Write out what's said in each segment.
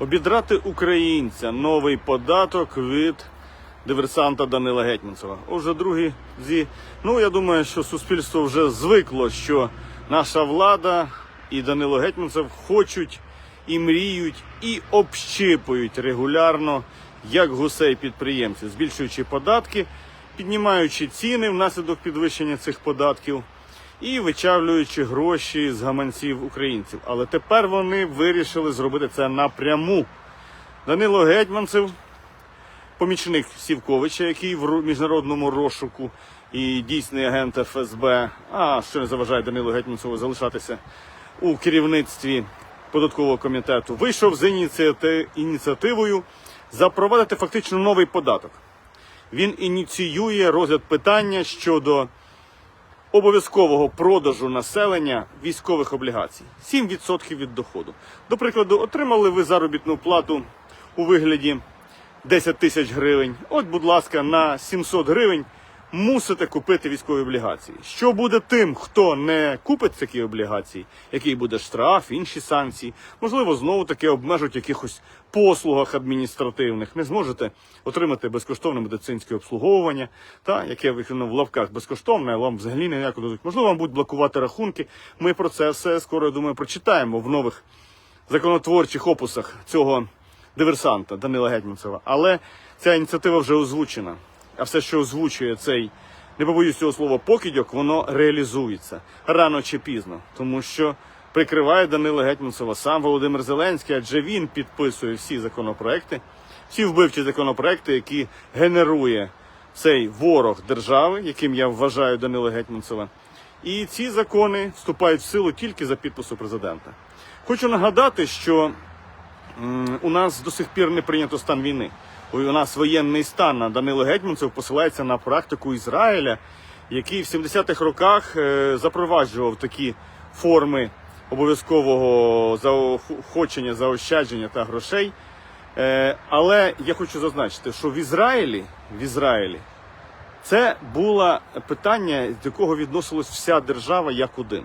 Обідрати українця новий податок від диверсанта Данила Гетьманцева. Уже другий зі. Ну я думаю, що суспільство вже звикло, що наша влада і Данило Гетьманцев хочуть і мріють, і общипують регулярно, як гусей підприємців, збільшуючи податки, піднімаючи ціни внаслідок підвищення цих податків і вичавлюючи гроші з гаманців українців. Але тепер вони вирішили зробити це напряму. Данило Гетьманцев, помічник Сівковича, який в міжнародному розшуку і дійсний агент ФСБ, а що не заважає Данилу Гетьманцеву залишатися у керівництві податкового комітету, вийшов з ініціати- ініціативою запровадити фактично новий податок. Він ініціює розгляд питання щодо обов'язкового продажу населення військових облігацій 7% від доходу. До прикладу, отримали ви заробітну плату у вигляді 10 тисяч гривень. От, будь ласка, на 700 гривень мусите купити військові облігації. Що буде тим, хто не купить такі облігації? Який буде штраф, інші санкції? Можливо, знову таки обмежуть якихось послугах адміністративних. Не зможете отримати безкоштовне медицинське обслуговування, та яке ну, в лавках безкоштовне, вам взагалі ніяко дадуть. Можливо, вам будуть блокувати рахунки. Ми про це все скоро я думаю прочитаємо в нових законотворчих опусах цього диверсанта Данила Гетьманцева. Але ця ініціатива вже озвучена. А все, що озвучує цей, не побоюсь цього слова, покидьок, воно реалізується рано чи пізно, тому що прикриває Данила Гетьманцева сам Володимир Зеленський, адже він підписує всі законопроекти, всі вбивчі законопроекти, які генерує цей ворог держави, яким я вважаю Данила Гетьманцева. І ці закони вступають в силу тільки за підпису президента. Хочу нагадати, що у нас до сих пір не прийнято стан війни. У нас воєнний стан а Данило Гетьманцев посилається на практику Ізраїля, який в 70-х роках е, запроваджував такі форми обов'язкового заохочення, заощадження та грошей. Е, Але я хочу зазначити, що в Ізраїлі, в Ізраїлі це було питання, до якого відносилась вся держава як один.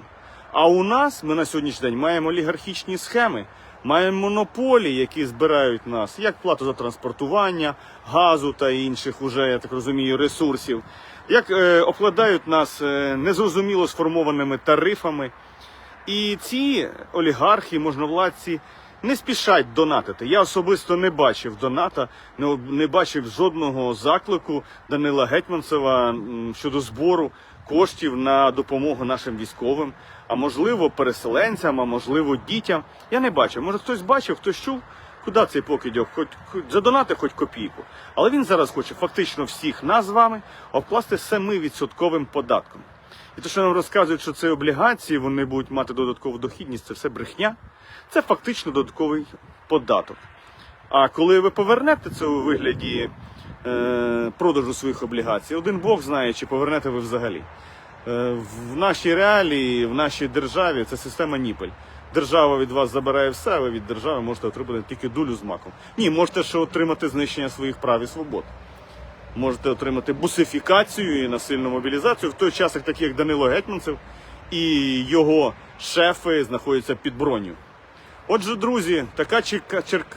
А у нас ми на сьогоднішній день маємо олігархічні схеми, маємо монополії, які збирають нас, як плату за транспортування, газу та інших, уже, я так розумію, ресурсів, як е, обкладають нас е, незрозуміло сформованими тарифами. І ці олігархи, можновладці не спішать донатити. Я особисто не бачив доната, не, не бачив жодного заклику Данила Гетьманцева щодо збору коштів на допомогу нашим військовим, а можливо переселенцям, а можливо дітям. Я не бачив. Може хтось бачив, хтось чув. Куди цей покидьок? Хоч, задонати хоч копійку. Але він зараз хоче фактично всіх нас з вами обкласти 7% податком. І те, що нам розказують, що це облігації, вони будуть мати додаткову дохідність, це все брехня. Це фактично додатковий податок. А коли ви повернете це у вигляді е, продажу своїх облігацій, один Бог знає, чи повернете ви взагалі. Е, в нашій реалії, в нашій державі це система ніпель. Держава від вас забирає все, а ви від держави можете отримати тільки дулю з маком. Ні, можете ще отримати знищення своїх прав і свобод можете отримати бусифікацію і насильну мобілізацію в той час, як такі як Данило Гетьманцев і його шефи знаходяться під броню. Отже, друзі, така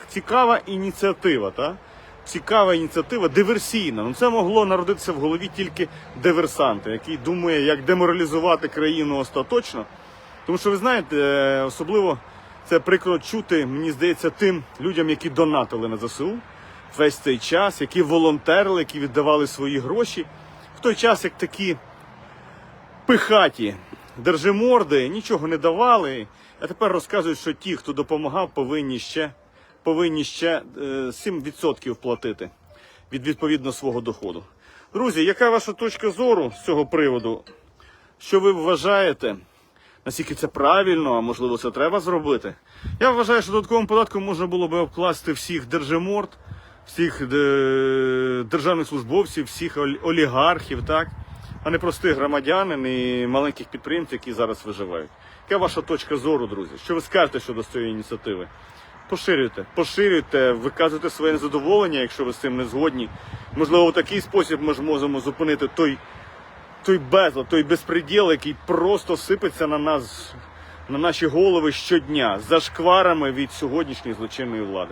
цікава ініціатива, та? цікава ініціатива, диверсійна. Ну це могло народитися в голові тільки диверсанта, який думає, як деморалізувати країну остаточно. Тому що ви знаєте, е, особливо це прикро чути, мені здається, тим людям, які донатили на ЗСУ весь цей час, які волонтерили, які віддавали свої гроші. В той час, як такі пихаті держиморди нічого не давали. А тепер розказують, що ті, хто допомагав, повинні ще, повинні ще е, 7% платити від відповідно свого доходу. Друзі, яка ваша точка зору з цього приводу? Що ви вважаєте? Наскільки це правильно, а можливо це треба зробити? Я вважаю, що додатковим податком можна було би обкласти всіх держиморд, всіх е, державних службовців, всіх олігархів, так? а не простих громадянин і маленьких підприємців, які зараз виживають. Яка ваша точка зору, друзі? Що ви скажете щодо цієї ініціативи? Поширюйте, поширюйте, виказуйте своє незадоволення, якщо ви з цим не згодні. Можливо, в такий спосіб ми ж можемо зупинити той той безлад, той безпреділ, який просто сипеться на нас, на наші голови щодня, за шкварами від сьогоднішньої злочинної влади.